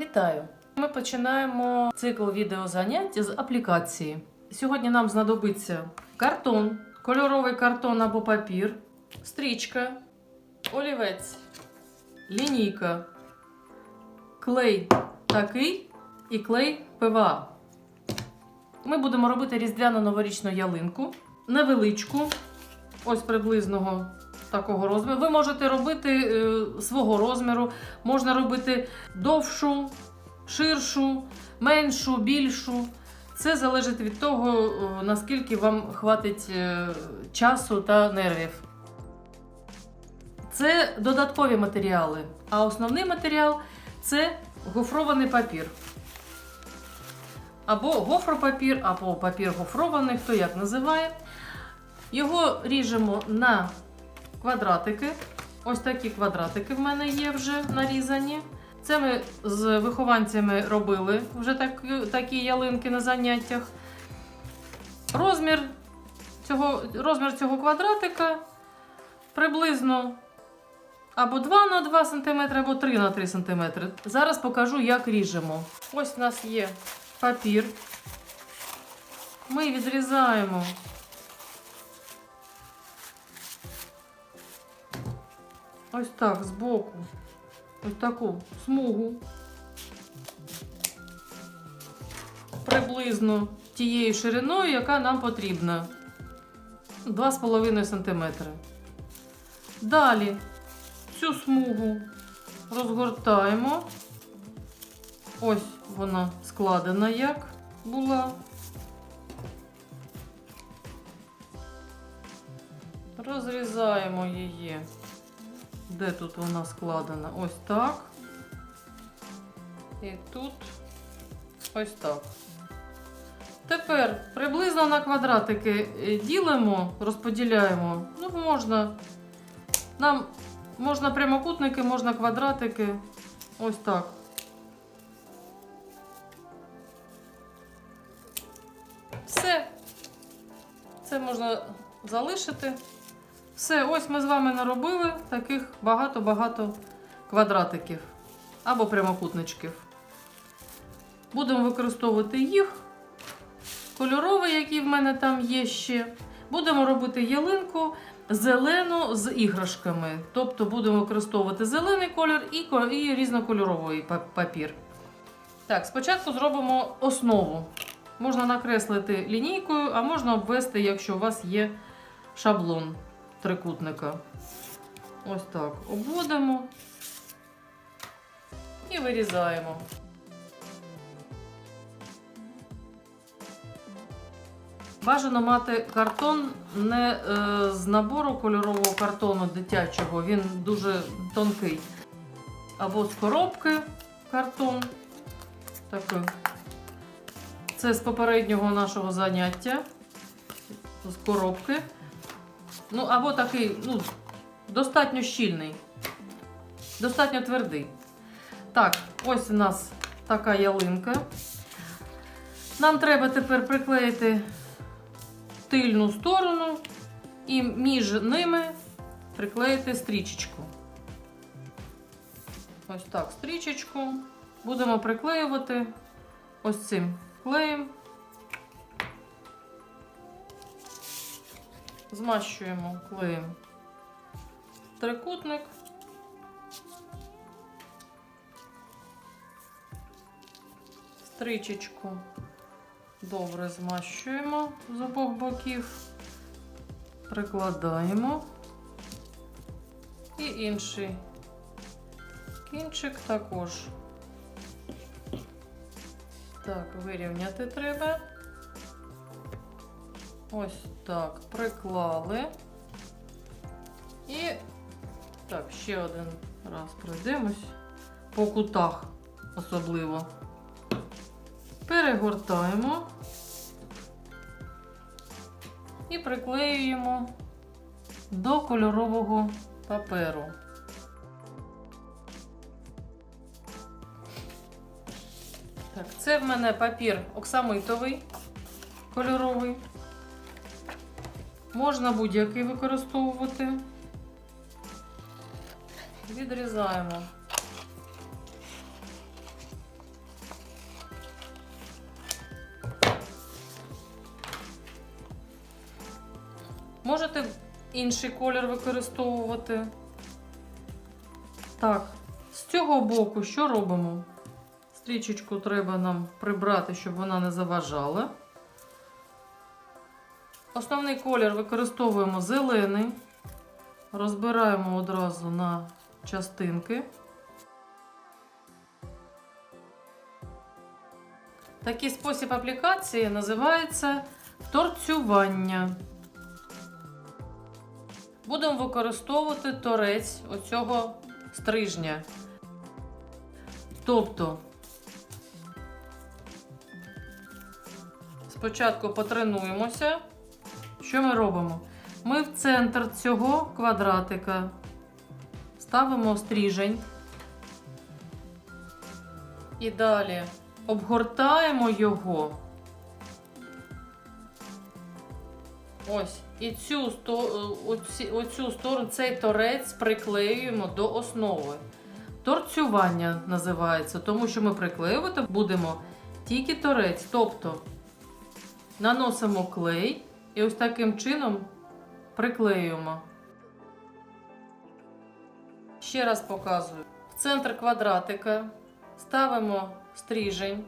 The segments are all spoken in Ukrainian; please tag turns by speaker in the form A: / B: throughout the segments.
A: Вітаю! Ми починаємо цикл відеозанять з аплікації. Сьогодні нам знадобиться картон, кольоровий картон або папір, стрічка, олівець, лінійка, клей такий і клей ПВА. Ми будемо робити різдвяну новорічну ялинку, невеличку, ось приблизного такого розміру. Ви можете робити е, свого розміру, можна робити довшу, ширшу, меншу, більшу. Це залежить від того, е, наскільки вам хватить е, часу та нервів. Це додаткові матеріали, а основний матеріал це гофрований папір. Або гофропапір, або папір гофрований, хто як називає. Його ріжемо на квадратики. Ось такі квадратики в мене є вже нарізані. Це ми з вихованцями робили вже так, такі ялинки на заняттях. Розмір цього, розмір цього квадратика приблизно або 2 на 2 см, або 3 на 3 см. Зараз покажу, як ріжемо. Ось у нас є папір. Ми відрізаємо ось так збоку, ось таку смугу. Приблизно тією шириною, яка нам потрібна. 2,5 см. Далі цю смугу розгортаємо. Ось вона складена як була. Розрізаємо її. Де тут вона складена? Ось так. І тут ось так. Тепер приблизно на квадратики е, ділимо, розподіляємо. Ну, можна. Нам можна прямокутники, можна квадратики. Ось так. Все. Це можна залишити. Все, ось ми з вами наробили таких багато-багато квадратиків або прямокутничків. Будемо використовувати їх. Кольоровий, який в мене там є ще. Будемо робити ялинку зелену з іграшками. Тобто будемо використовувати зелений колір і, різнокольоровий папір. Так, спочатку зробимо основу. Можна накреслити лінійкою, а можна обвести, якщо у вас є шаблон трикутника. Ось так. Обводимо і вирізаємо. Бажано мати картон не е, з набору кольорового картону дитячого, він дуже тонкий. Або з коробки картон. Такий. Це з попереднього нашого заняття. З коробки. Ну, або такий, ну, достатньо щільний, достатньо твердий. Так, ось у нас така ялинка. Нам треба тепер приклеїти тильну сторону і між ними приклеїти стрічечку. Ось так, стрічечку. Будемо приклеювати ось цим клеєм. Змащуємо клеєм трикутник. Стрічечку добре змащуємо з обох боків, прикладаємо. І інший кінчик також. Так, вирівняти треба. Ось так, приклали. І так, ще один раз пройдемось. По кутах особливо. Перегортаємо і приклеюємо до кольорового паперу. Так, це в мене папір оксамитовий, кольоровий. Можна будь-який використовувати. Відрізаємо. Можете інший колір використовувати. Так, з цього боку що робимо? Стрічечку треба нам прибрати, щоб вона не заважала. Основний колір використовуємо зелений. Розбираємо одразу на частинки. Такий спосіб аплікації називається торцювання. Будемо використовувати торець оцього стрижня. Тобто, спочатку потренуємося. Що ми робимо? Ми в центр цього квадратика ставимо стрижень. І далі обгортаємо його. Ось. І цю, оці, оцю сторону, цей торець приклеюємо до основи. Торцювання називається, тому що ми приклеювати будемо тільки торець. Тобто наносимо клей і ось таким чином приклеюємо. Ще раз показую. В центр квадратика ставимо стрижень,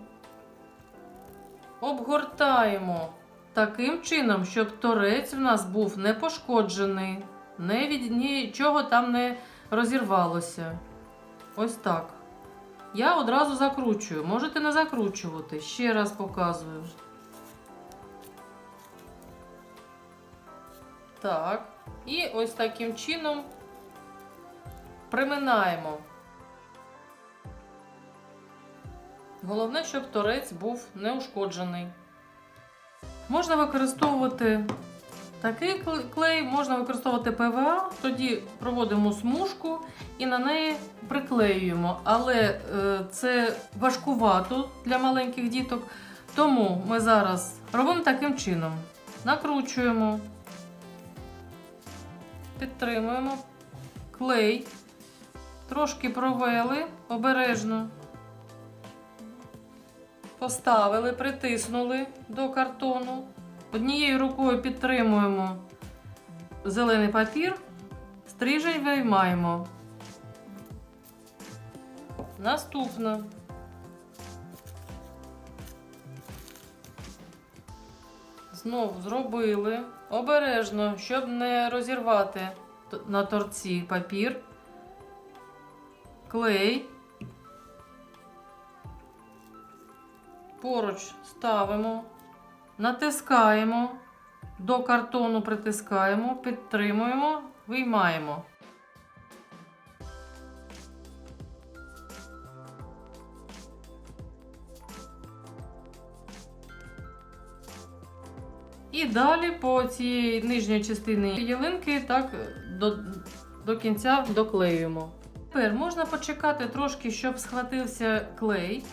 A: обгортаємо таким чином, щоб торець в нас був не пошкоджений, не від нічого там не розірвалося. Ось так. Я одразу закручую. Можете не закручувати. Ще раз показую. Так. І ось таким чином приминаємо. Головне, щоб торець був неушкоджений. Можна використовувати такий клей, можна використовувати ПВА, тоді проводимо смужку і на неї приклеюємо. Але е, це важкувато для маленьких діток. Тому ми зараз робимо таким чином: накручуємо, підтримуємо клей, трошки провели обережно. Поставили, притиснули до картону. Однією рукою підтримуємо зелений папір, стрижень виймаємо. Наступне. Знову зробили обережно, щоб не розірвати на торці папір, клей. Поруч ставимо, натискаємо, до картону притискаємо, підтримуємо, виймаємо. І далі по цієї нижньої частині ялинки так до, до кінця доклеюємо. Тепер можна почекати трошки, щоб схватився клей.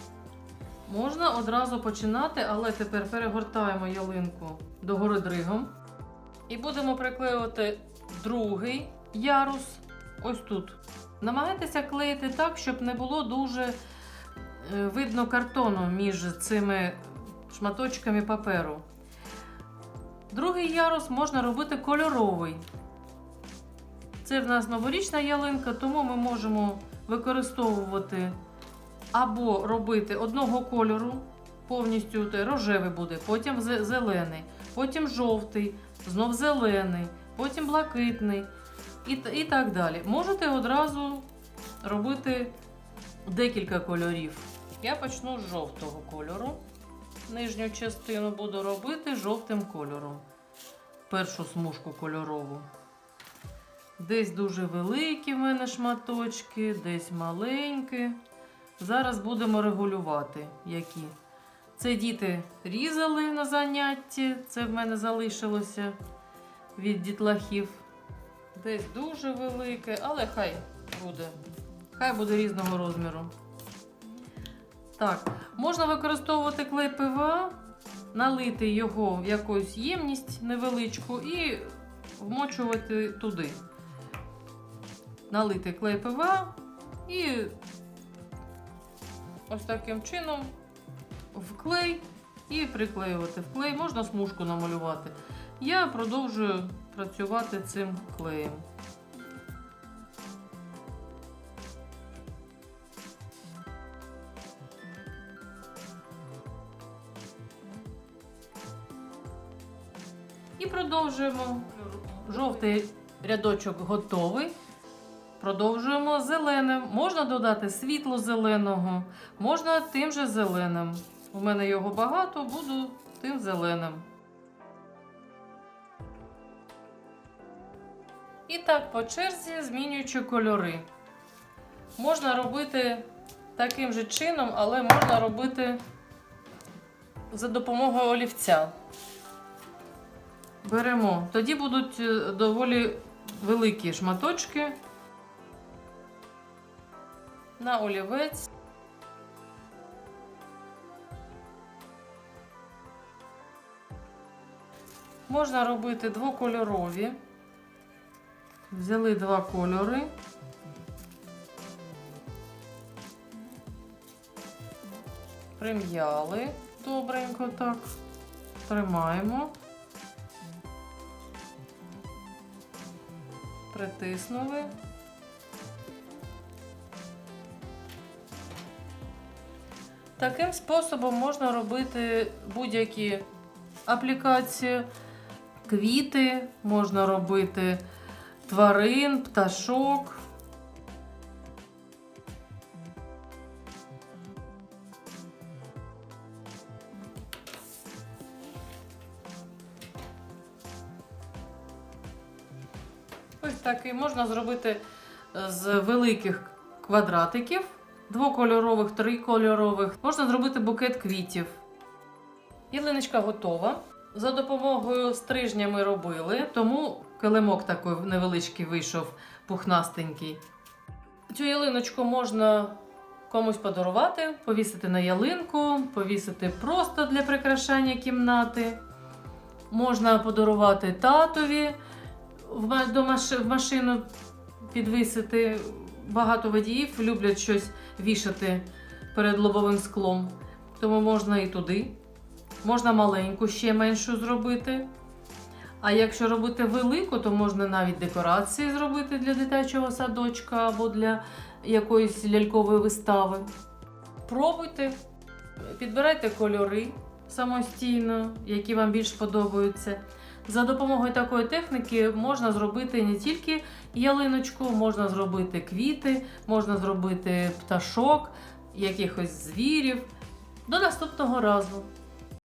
A: Можна одразу починати, але тепер перегортаємо ялинку догори дригом. І будемо приклеювати другий ярус ось тут. Намагайтеся клеїти так, щоб не було дуже е, видно картону між цими шматочками паперу. Другий ярус можна робити кольоровий. Це в нас новорічна ялинка, тому ми можемо використовувати або робити одного кольору, повністю те, рожевий буде, потім зелений, потім жовтий, знов зелений, потім блакитний і, і так далі. Можете одразу робити декілька кольорів. Я почну з жовтого кольору. Нижню частину буду робити жовтим кольором. Першу смужку кольорову. Десь дуже великі в мене шматочки, десь маленькі. Зараз будемо регулювати, які. Це діти різали на занятті, це в мене залишилося від дітлахів. Десь дуже велике, але хай буде. Хай буде різного розміру. Так, можна використовувати клей ПВА, налити його в якусь ємність невеличку і вмочувати туди. Налити клей ПВА і ось таким чином в клей і приклеювати в клей. Можна смужку намалювати. я продовжую працювати цим клеєм. І продовжуємо. Жовтий рядочок готовий. Продовжуємо зеленим. Можна додати світло зеленого, можна тим же зеленим. У мене його багато, буду тим зеленим. І так по черзі змінюючи кольори. Можна робити таким же чином, але можна робити за допомогою олівця. Беремо. Тоді будуть е, доволі великі шматочки на олівець. Можна робити двокольорові. Взяли два кольори. Прим'яли добренько так. Тримаємо. Притиснули. Таким способом можна робити будь-які аплікації, квіти, можна робити тварин, пташок. Ось такий можна зробити е, з великих квадратиків, двокольорових, трикольорових. Можна зробити букет квітів. Ялиночка готова. За допомогою стрижня ми робили, тому килимок такий невеличкий вийшов, пухнастенький. Цю ялиночку можна комусь подарувати, повісити на ялинку, повісити просто для прикрашання кімнати. Можна подарувати татові в машину підвісити. Багато водіїв люблять щось вішати перед лобовим склом, тому можна і туди. Можна маленьку, ще меншу зробити. А якщо робити велику, то можна навіть декорації зробити для дитячого садочка або для якоїсь лялькової вистави. Пробуйте, підбирайте кольори самостійно, які вам більш подобаються. За допомогою такої техніки можна зробити не тільки ялиночку, можна зробити квіти, можна зробити пташок, якихось звірів. До наступного разу!